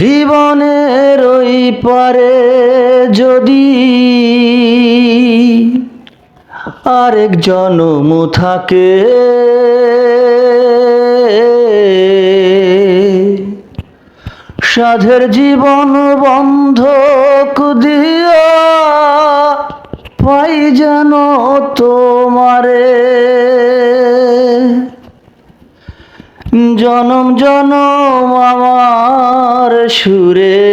জীবনের ওই পারে যদি আরেক জনম থাকে, সাধের জীবন বন্ধক দিয়া পাই যেন তোমারে। জনম জনম সুরে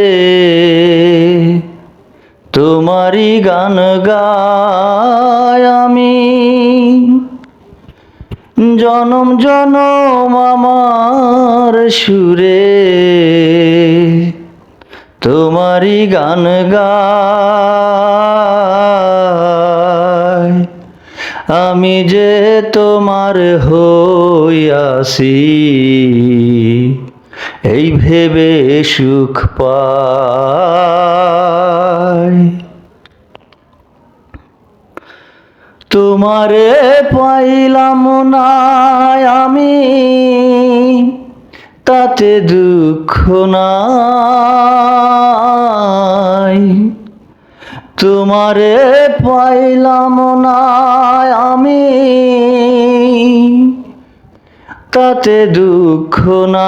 তোমারই গান গায় আমি। জনম জনম আমার সুরে তোমারই গান গায় আমি যে তোমার হইয়াছি এই ভেবে সুখ পাই তোমারে পাইলাম না আমি, তাতে দুঃখ নাই। তোমারে পাইলাম না আমি তাতে দুঃখ নাই।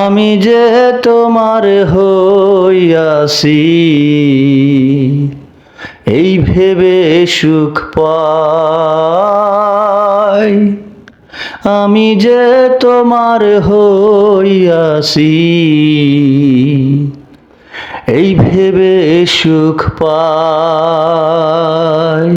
আমি যে তোমার হইয়াছি এই ভেবে সুখ পাই। আমি যে তোমার হইয়াছি এই ভেবে সুখ পাই।